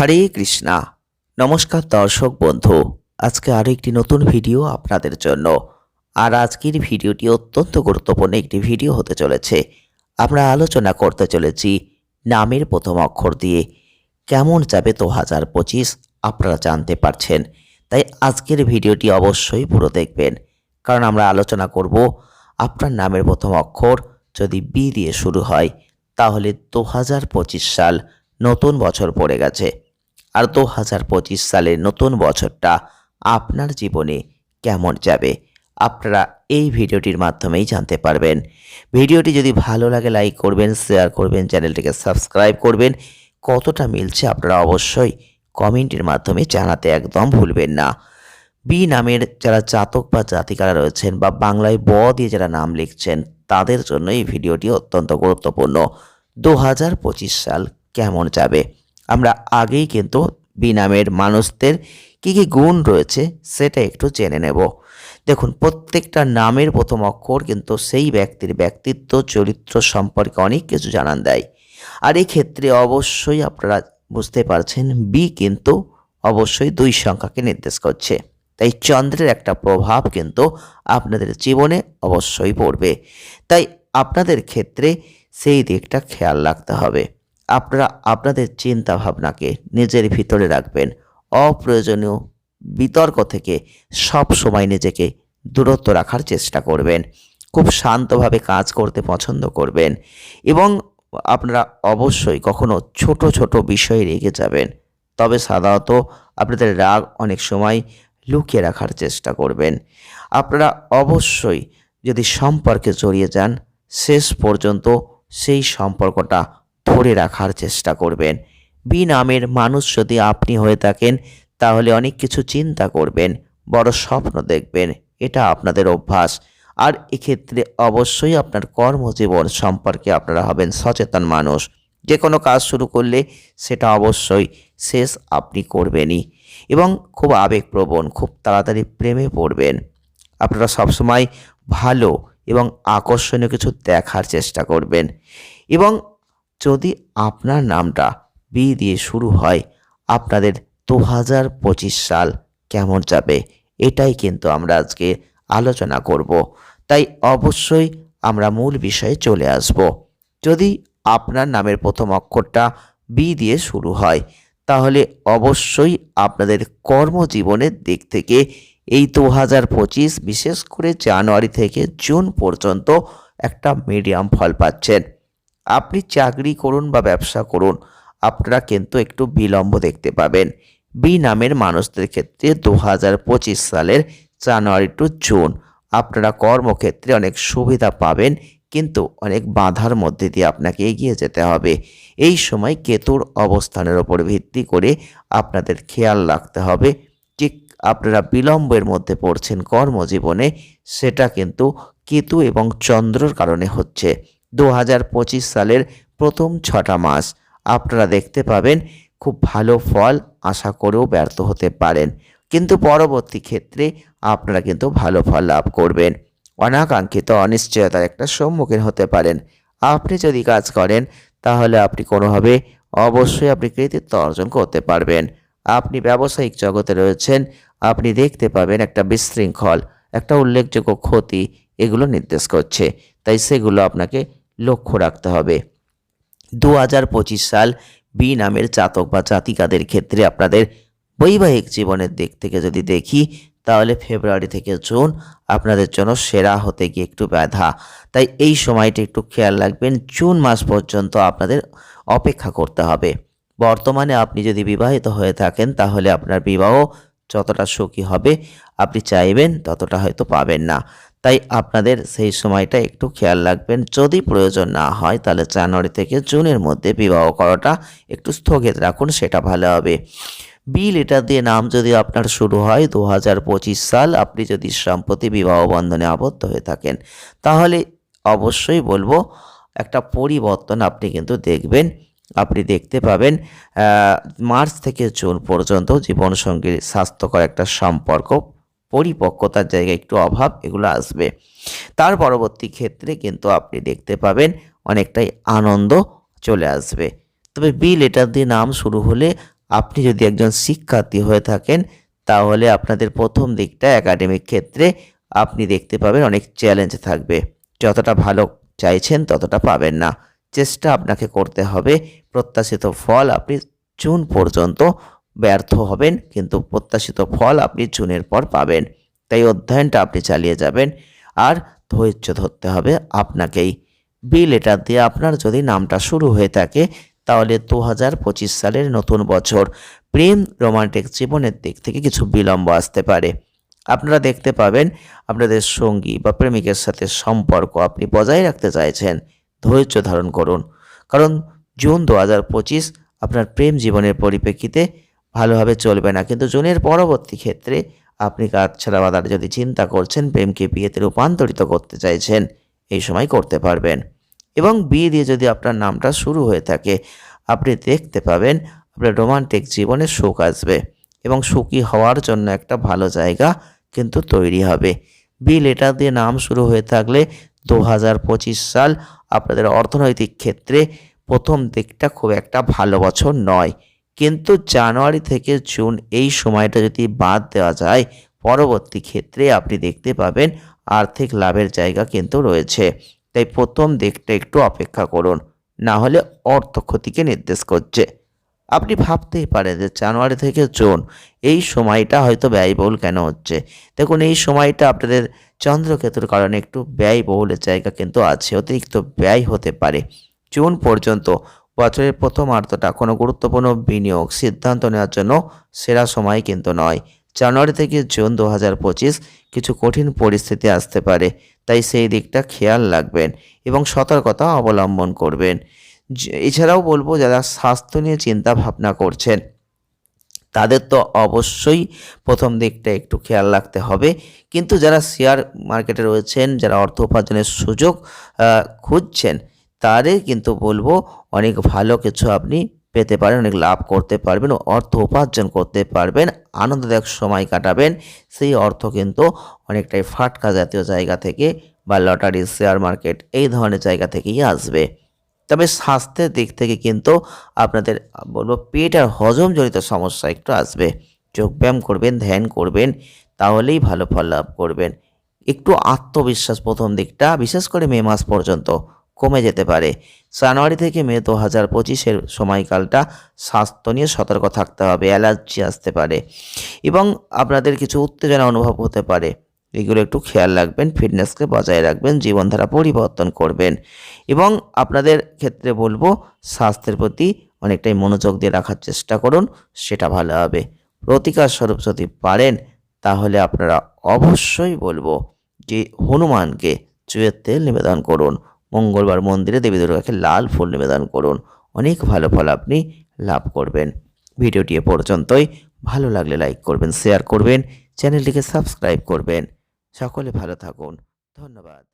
হরে কৃষ্ণা। নমস্কার দর্শক বন্ধু, আজকে আরও একটি নতুন ভিডিও আপনাদের জন্য। আর আজকের ভিডিওটি অত্যন্ত গুরুত্বপূর্ণ একটি ভিডিও হতে চলেছে। আমরা আলোচনা করতে চলেছি নামের প্রথম অক্ষর দিয়ে। কেমন যাবে দু হাজার পঁচিশ, আপনারা জানতে পারছেন। তাই আজকের ভিডিওটি অবশ্যই পুরো দেখবেন। কারণ আমরা আলোচনা করব আপনার নামের প্রথম অক্ষর যদি বি দিয়ে শুরু হয়, তাহলে দু হাজার পঁচিশ সাল নতুন বছর পড়ে গেছে। আর দু হাজার পঁচিশ সালের নতুন বছরটা আপনার জীবনে কেমন যাবে? আপনারা এই ভিডিওটির মাধ্যমেই জানতে পারবেন। ভিডিওটি যদি ভালো লাগে লাইক করবেন, শেয়ার করবেন, চ্যানেলটিকে সাবস্ক্রাইব করবেন। কতটা মিলছে আপনারা অবশ্যই কমেন্টের মাধ্যমে জানাতে একদম ভুলবেন না। বি নামের যারা জাতক বা জাতিকারা রয়েছেন বা বাংলায় ব দিয়ে যারা নাম লিখছেন, তাদের জন্য এই ভিডিওটি অত্যন্ত গুরুত্বপূর্ণ। দু হাজার পঁচিশ সাল কেমন যাবে? আমরা আগেই কিন্তু বিনামের মানুষদের কী কী গুণ রয়েছে সেটা একটু জেনে নেব। দেখুন, প্রত্যেকটা নামের প্রথম অক্ষর কিন্তু সেই ব্যক্তির ব্যক্তিত্ব, চরিত্র সম্পর্কে অনেক কিছু জানান দেয়। আর এই ক্ষেত্রে অবশ্যই আপনারা বুঝতে পারছেন বি কিন্তু অবশ্যই দুই সংখ্যাকে নির্দেশ করছে। তাই চন্দ্রের একটা প্রভাব কিন্তু আপনাদের জীবনে অবশ্যই পড়বে। তাই আপনাদের ক্ষেত্রে সেই দিকটা খেয়াল রাখতে হবে। আপনারা আপনাদের চিন্তা ভাবনাকে নিজের ভিতরে রাখবেন। অপ্রয়োজনীয় বিতর্ক থেকে সব সময় নিজেকে দূরত্ব রাখার চেষ্টা করবেন। খুব শান্তভাবে কাজ করতে পছন্দ করবেন এবং আপনারা অবশ্যই কখনো ছোট ছোট বিষয়ে রেগে যাবেন। তবে সাধারণত আপনাদের রাগ অনেক সময় লুকিয়ে রাখার চেষ্টা করবেন। আপনারা অবশ্যই যদি সম্পর্কে জড়িয়ে যান, শেষ পর্যন্ত সেই সম্পর্কটা ধরে রাখার চেষ্টা করবেন। বি নামের মানুষ যদি আপনি হয়ে থাকেন, তাহলে অনেক কিছু চিন্তা করবেন, বড় স্বপ্ন দেখবেন, এটা আপনাদের অভ্যাস। আর এক্ষেত্রে অবশ্যই আপনার কর্মজীবন সম্পর্কে আপনারা হবেন সচেতন মানুষ। যে কোনো কাজ শুরু করলে সেটা অবশ্যই শেষ আপনি করবেনই। এবং খুব আবেগপ্রবণ, খুব তাড়াতাড়ি প্রেমে পড়বেন। আপনারা সবসময় ভালো এবং আকর্ষণীয় কিছু দেখার চেষ্টা করবেন। এবং যদি আপনার নামটা বি দিয়ে শুরু হয়, আপনাদের দু হাজার পঁচিশ সাল কেমন যাবে? এটাই কিন্তু আমরা আজকে আলোচনা করব। তাই অবশ্যই আমরা মূল বিষয়ে চলে আসব। যদি আপনার নামের প্রথম অক্ষরটা বি দিয়ে শুরু হয়, তাহলে অবশ্যই আপনাদের কর্মজীবনের দিক থেকে এই দু হাজার পঁচিশ, বিশেষ করে জানুয়ারি থেকে জুন পর্যন্ত একটা মিডিয়াম ফল পাচ্ছেন। আপনি চাকরি করুন বা ব্যবসা করুন, আপনারা কিন্তু একটু বিলম্ব দেখতে পাবেন। বি নামের মানুষদের ক্ষেত্রে দু হাজার পঁচিশ সালের জানুয়ারি টু জুন আপনারা কর্মক্ষেত্রে অনেক সুবিধা পাবেন, কিন্তু অনেক বাধার মধ্যে দিয়ে আপনাকে এগিয়ে যেতে হবে। এই সময় কেতুর অবস্থানের ওপর ভিত্তি করে আপনাদের খেয়াল রাখতে হবে। ঠিক আপনারা বিলম্বের মধ্যে পড়ছেন কর্মজীবনে, সেটা কিন্তু কেতু এবং চন্দ্রর কারণে হচ্ছে। দু হাজার পঁচিশ সালের প্রথম ছটা মাস। আপনারা দেখতে পাবেন, খুব ভালো ফল আশা করেও ব্যর্থ হতে পারেন। কিন্তু পরবর্তী ক্ষেত্রে আপনারা কিন্তু ভালো ফল লাভ করবেন। অনাকাঙ্ক্ষিত অনিশ্চয়তার একটা সম্মুখীন হতে পারেন। আপনি যদি কাজ করেন, তাহলে আপনি কোনোভাবে অবশ্যই আপনি কৃতিত্ব অর্জন করতে পারবেন। আপনি ব্যবসায়িক জগতে রয়েছেন, আপনি দেখতে পাবেন একটা বিশৃঙ্খল, একটা উল্লেখযোগ্য ক্ষতি এগুলো নির্দেশ করছে। তাই সেগুলো আপনাকে লক্ষ্য রাখতে হবে। দু হাজার পঁচিশ সাল বি নামের জাতক বা জাতিকাদের ক্ষেত্রে আপনাদের বৈবাহিক জীবনের দিক থেকে যদি দেখি, তাহলে ফেব্রুয়ারি থেকে জুন আপনাদের জন্য সেরা হতে গিয়ে একটু ব্যথা। তাই এই সময়টি একটু খেয়াল রাখবেন, জুন মাস পর্যন্ত আপনাদের অপেক্ষা করতে হবে। বর্তমানে আপনি যদি বিবাহিত হয়ে থাকেন, তাহলে আপনার বিবাহ যতটা সুখী হবে, আপনি চাইবেন ততটা হয়তো পাবেন না। তাই আপনাদের সেই সময়টা একটু খেয়াল রাখবেন। যদি প্রয়োজন না হয়, তাহলে জানুয়ারি থেকে জুনের মধ্যে বিবাহ করাটা একটু স্থগিত রাখুন, সেটা ভালো হবে। বি লেটার দিয়ে নাম যদি আপনার শুরু হয় দু হাজার পঁচিশ সাল আপনি যদি সম্প্রতি বিবাহ বন্ধনে আবদ্ধ হয়ে থাকেন, তাহলে অবশ্যই বলব একটা পরিবর্তন আপনি কিন্তু দেখবেন। আপনি দেখতে পাবেন মার্চ থেকে জুন পর্যন্ত জীবনসঙ্গীর স্বাস্থ্যকর একটা সম্পর্ক পরিপক্কতার জায়গায় একটু অভাব, এগুলো আসবে। তার পরবর্তী ক্ষেত্রে কিন্তু আপনি দেখতে পাবেন অনেকটাই আনন্দ চলে আসবে। তবে বি লেটার দিয়ে নাম শুরু হলে আপনি যদি একজন শিক্ষার্থী হয়ে থাকেন, তাহলে আপনাদের প্রথম দিকটা একাডেমিক ক্ষেত্রে আপনি দেখতে পাবেন অনেক চ্যালেঞ্জ থাকবে। যতটা ভালো চাইছেন, ততটা পাবেন না। চেষ্টা আপনাকে করতে হবে। প্রত্যাশিত ফল আপনি জুন পর্যন্ত ব্যর্থ হবেন, কিন্তু প্রত্যাশিত ফল আপনি জুনের পর পাবেন। তাই অধ্যয়নটা আপনি চালিয়ে যাবেন আর ধৈর্য ধরতে হবে আপনাকেই। বি লেটার দিয়ে আপনার যদি নামটা শুরু হয়ে থাকে, তাহলে দু হাজার পঁচিশ সালের নতুন বছর। প্রেম, রোমান্টিক জীবনের দিক থেকে কিছু বিলম্ব আসতে পারে। আপনারা দেখতে পাবেন আপনাদের সঙ্গী বা প্রেমিকের সাথে সম্পর্ক আপনি বজায় রাখতে চাইছেন। ধৈর্য ধারণ করুন। কারণ জুন দু হাজার পঁচিশ আপনার প্রেম জীবনের পরিপ্রেক্ষিতে ভালোভাবে চলবে না। কিন্তু জুনের পরবর্তী ক্ষেত্রে আপনি কাজ ছাড়া বাদার যদি চিন্তা করছেন, প্রেমকে বিয়েতে রূপান্তরিত করতে চাইছেন, এই সময় করতে পারবেন। এবং বিয়ে দিয়ে যদি আপনার নামটা শুরু হয়ে থাকে, আপনি দেখতে পাবেন আপনার রোমান্টিক জীবনে সুখ আসবে এবং সুখী হওয়ার জন্য একটা ভালো জায়গা কিন্তু তৈরি হবে। বি লেটার দিয়ে নাম শুরু হয়ে থাকলে দু হাজার পঁচিশ সাল আপনাদের অর্থনৈতিক ক্ষেত্রে প্রথম দিকটা খুব একটা ভালো বছর নয়। কিন্তু জানুয়ারি থেকে জুন এই সময়টা যদি বাদ দেওয়া যায়, পরবর্তী ক্ষেত্রে আপনি দেখতে পাবেন আর্থিক লাভের জায়গা কিন্তু রয়েছে। তাই প্রথম দিকটা একটু অপেক্ষা করুন, না হলে অর্থ ক্ষতিকে নির্দেশ করছে। আপনি ভাবতেই পারেন যে জানুয়ারি থেকে জুন, এই সময়টা হয়তো ব্যয়বহুল কেন হচ্ছে? দেখুন, এই সময়টা আপনাদের চন্দ্রকেতুর কারণে একটু ব্যয়বহুলের জায়গা কিন্তু আছে, অতিরিক্ত ব্যয় হতে পারে। জুন পর্যন্ত বছরের প্রথমার্ধটা কোনো গুরুত্বপূর্ণ বিনিয়োগ সিদ্ধান্ত নেওয়ার জন্য সেরা সময় কিন্তু নয়। জানুয়ারি থেকে জুন দু হাজার পঁচিশ কিছু কঠিন পরিস্থিতি আসতে পারে, তাই সেই দিকটা খেয়াল রাখবেন এবং সতর্কতা অবলম্বন করবেন। এছাড়াও বলব যারা স্বাস্থ্য নিয়ে চিন্তা ভাবনা করছেন, তাদের তো অবশ্যই প্রথম দিকটা একটু খেয়াল রাখতে হবে। কিন্তু যারা শেয়ার মার্কেটে রয়েছেন, যারা অর্থ উপার্জনের সুযোগ খুঁজছেন তাদের কিন্তু বলব অনেক ভালো কিছু আপনি পেতে পারেন, অনেক লাভ করতে পারবেন, অর্থ উপার্জন করতে পারবেন, আনন্দদায়ক সময় কাটাবেন। সেই অর্থ কিন্তু অনেকটাই ফাটকা জাতীয় জায়গা থেকে বা লটারি, শেয়ার মার্কেট এই ধরনের জায়গা থেকেই আসবে। তবে স্বাস্থ্যের দিক থেকে কিন্তু আপনাদের বলব পেট আর হজম জনিত সমস্যা একটু আসবে। যোগব্যায়াম করবেন, ধ্যান করবেন, তাহলেই ভালো ফল লাভ করবেন। একটু আত্মবিশ্বাস প্রথম দিকটা, বিশেষ করে মে মাস পর্যন্ত। কমে যেতে পারে। জানুয়ারি থেকে মে দু হাজার পঁচিশের সময়কালটা স্বাস্থ্য নিয়ে সতর্ক থাকতে হবে, অ্যালার্জি আসতে পারে এবং আপনাদের কিছু উত্তেজনা অনুভব হতে পারে। এগুলো একটু খেয়াল রাখবেন, ফিটনেসকে বজায় রাখবেন, জীবনধারা পরিবর্তন করবেন এবং আপনাদের ক্ষেত্রে বলব স্বাস্থ্যের প্রতি অনেকটাই মনোযোগ দিয়ে রাখার চেষ্টা করুন, সেটা ভালো হবে। প্রতিকার স্বরূপ যদি পারেন, তাহলে আপনারা অবশ্যই বলব যে হনুমানকে চুয়ের তেল নিবেদন করুন। মঙ্গলবার মন্দিরে দেবী দুর্গাকে লাল ফুল নিবেদন করুন। অনেক ভালো ফল আপনি লাভ করবেন। ভিডিওটি এ পর্যন্তই। ভালো লাগলে লাইক করবেন শেয়ার করবেন চ্যানেলটিকে সাবস্ক্রাইব করবেন। সকলে ভালো থাকুন। ধন্যবাদ।